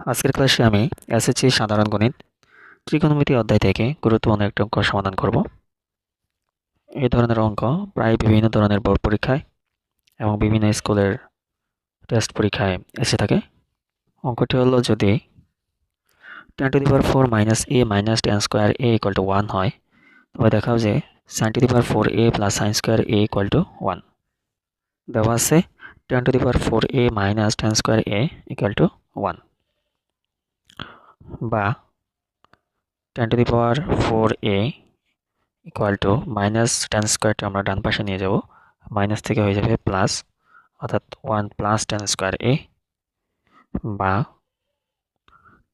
আজকের ক্লাসে আমি এসএসসি সাধারণ গণিত ত্রিকোণমিতি অধ্যায় থেকে গুরুত্বপূর্ণ একটি অঙ্ক সমাধান করব। এই ধরনের অঙ্ক প্রায় বিভিন্ন ধরনের বোর্ড পরীক্ষায় এবং বিভিন্ন স্কুলের টেস্ট পরীক্ষায় এসে থাকে। অঙ্কটি হলো যদি tan to the power four minus A minus tan square A equal to one হয়, তবে দেখাও যে sin to the power four A plus sin square A equal to one দেওয়া আছে tan to the power four A minus tan square A equal to one বা tan to the power four A equal to minus tan স্কোয়ারটা আমরা ডান পাশে নিয়ে যাব। Minus থেকে হয়ে যাবে প্লাস অর্থাৎ one plus tan square A বা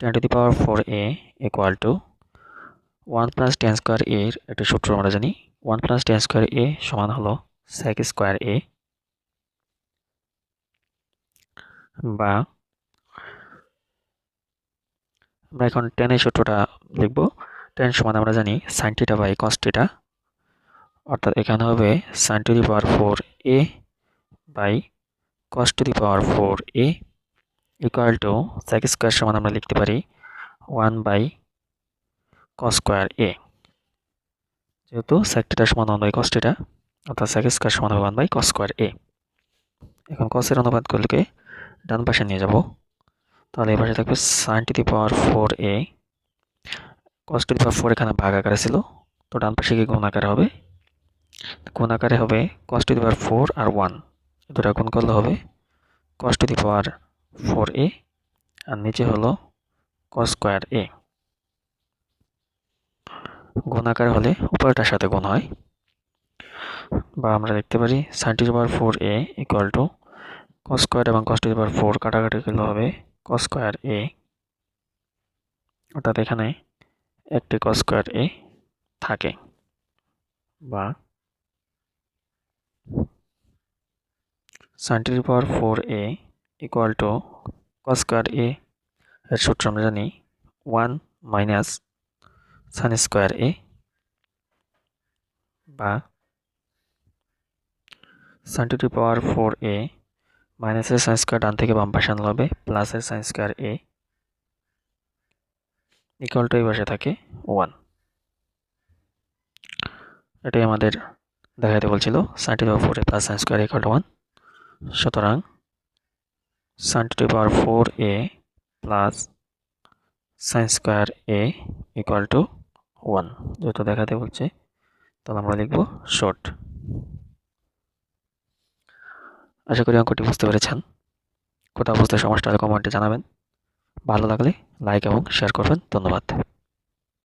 tan to the power four A equal to one plus tan square এর একটা সূত্র আমরা জানি। One plus tan square A সমান হলো সেক স্কোয়ার এ বা আমরা এখন টেনের সূত্রটা লিখব। টেন সমান আমরা জানি সাইন টিটা বাই কস টিটা অর্থাৎ এখানে হবে sin to the power four A by cos to the power four A equal to sec square সমান আমরা লিখতে পারি one by cos square A যেহেতু সেক টিটা সমান ওয়ান বাই কস টিটা অর্থাৎ সেক স্কোয়ার সমান হবে one by cos square A এখন কসের করলে ডান পাশে নিয়ে যাব। তাহলে এই পাশে থাকবে sin to the power four A cos to the power four এখানে ভাগ আকারে ছিল, তো ডান পাশে গিয়ে গুণ আকারে হবে? গুণ আকারে হবে cos to the power four R one দুটা গুণ করলে হবে cos to the power four এ আর নিচে হলো কস স্কোয়ার এ গুণ আকারে হলে উপরটার সাথে গুণ হয়, বা আমরা দেখতে পারি sin to the power four A equal to cos square এবং cos to the power four কাটাকাটি করলে হবে স্কোয়ার এ অর্থাৎ এখানে একটি স্কোয়ার এ থাকে, বা sin to the power four A equal to square A এর সূত্র আমরা জানি one minus sin square A বা সাইন পাওয়ার ফোর এ মাইনাসের সাইন স্কোয়ার ডান থেকে বাম পাশে আনলে হবে প্লাসের sin square A equal to এই পাশে থাকে ওয়ান এটাই আমাদের দেখাতে বলছিল sin to power four A plus sin square equal to one সুতরাং sin to power four A plus sin square A equal to one যেহেতু দেখাতে বলছে, তাহলে আমরা লিখব শর্ট আশা করি অঙ্কটি বুঝতে পেরেছেন। কোথাও বুঝতে সমস্যা হলে কমেন্টে জানাবেন। ভালো লাগলে লাইক এবং শেয়ার করবেন। ধন্যবাদ।